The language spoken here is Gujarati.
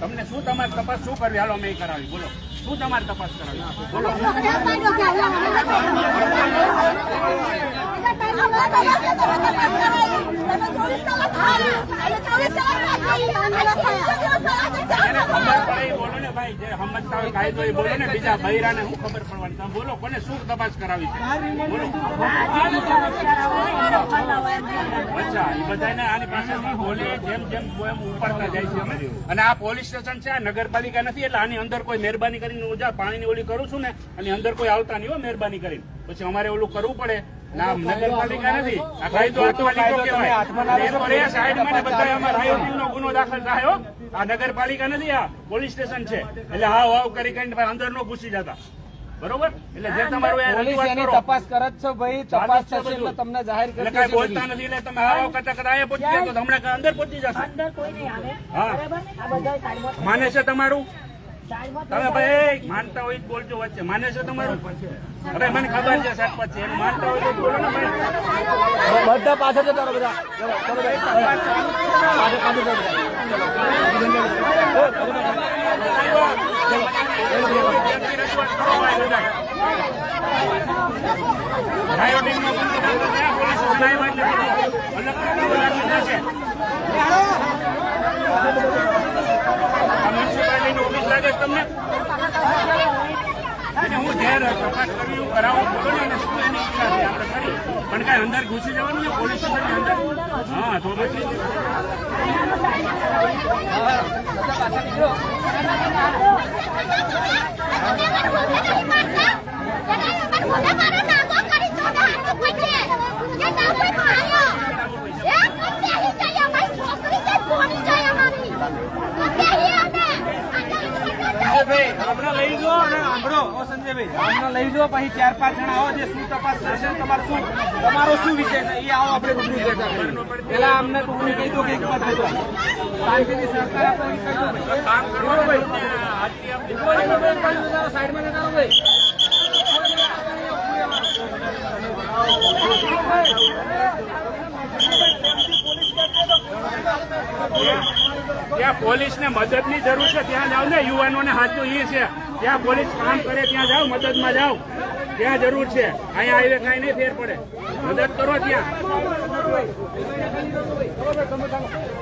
તમને શું તમારી તપાસ શું કરવી હાલો અમે કરાવી બોલો શું તમારી તપાસ કરાવી બોલો ભાઈ જે સમજતા હોય કાયદો એ બોલો ને બીજા બૈરાને શું ખબર પડવાની? તમે બોલો કોને શું તપાસ કરાવી છે? બોલો. અચ્છા એ બધાને આની પાસેથી બોલે જેમ જેમ એમ ઉપાડતા જાય છે અમે અને આ પોલીસ સ્ટેશન છે આ નગરપાલિકા નથી એટલે આની અંદર કોઈ મહેરબાની કરીને હું જા પાણીની ઓલી કરું છું ને આની અંદર કોઈ આવતા નહીં હોય મહેરબાની કરીને. પછી અમારે ઓલું કરવું પડે. નગરપાલિકા નથી. ગુનો દાખલ થયો આ નગરપાલિકા નથી આ પોલીસ સ્ટેશન છે. એટલે હાવ હાવ કરી કરીને અંદર નો ઘૂસી જતા. બરોબર? એટલે જે તમારું. તપાસ કરે છો ભાઈ. તપાસ થશે એટલે તમને જાહેર કરી કાંઈ બોલતા નથી એટલે તમે આવો કરતા કરતા અહીંયા પહોંચી ગયા તો હમણાં અંદર પહોંચી જશે. અંદર કોઈ નહીં આવે. હા. બરાબર આ બધા માને છે તમારું? તમે ભાઈ માનતા હોય તો બોલજો વચ્ચે માને છે તમારું હવે મને ખબર છે સરપંચ છે એનું માનતા હોય તો બોલો ને ભાઈ બધા પાછળ જતા રહો બધા ચલો, ચલો ભાઈ. પાછળ, પાછળ જતા રહો. વ્યક્તિ રજૂઆત કરો ભાઈ બધાય. રાયોટિંગનો ગુનો દાખલ થયા, પોલીસ સ્ટેશન આવ્યા એટલે બધું અલગ પ્રકારનું લાગી જશે. આ મ્યુનિસિપાલિટીની ઓફિસ લાગે છે તમને જ્યારે તપાસ કરવી કરાવું, બોલો ને, અને શું એની ઈચ્છા છે? આપણે કરી. પણ કાંઈ અંદર ઘૂસી જવાનું છે? પોલીસ અંદર? હા, તો પછી સંજયભાઈ, આપણે લઈ જાઓ અને સાંભળો, ઓ સંજયભાઈ, લઈ જાઓ, પછી ચાર પાંચ જણા આવો જે શું તપાસ કરશે તમારો શું તમારો શું વિષય છે એ આવો આપણે રૂબરૂ ચર્ચા કરીએ. પેલા અમને હું કહી દો કે એક. શાંતિથી સરકાર આપે એ કહી દો કામ ભાઈ. સાઈડમાં ભાઈ. ત્યાં પોલીસને મદદની જરૂર છે, ત્યાં જાઓ ને, યુવાનોને હાથું એ છે. ત્યાં પોલીસ કામ કરે, ત્યાં જાઓ, મદદમાં જાઓ. ત્યાં જરૂર છે. અહીંયા આવીને કાંઈ નહીં ફેર પડે. મદદ કરો ત્યાં.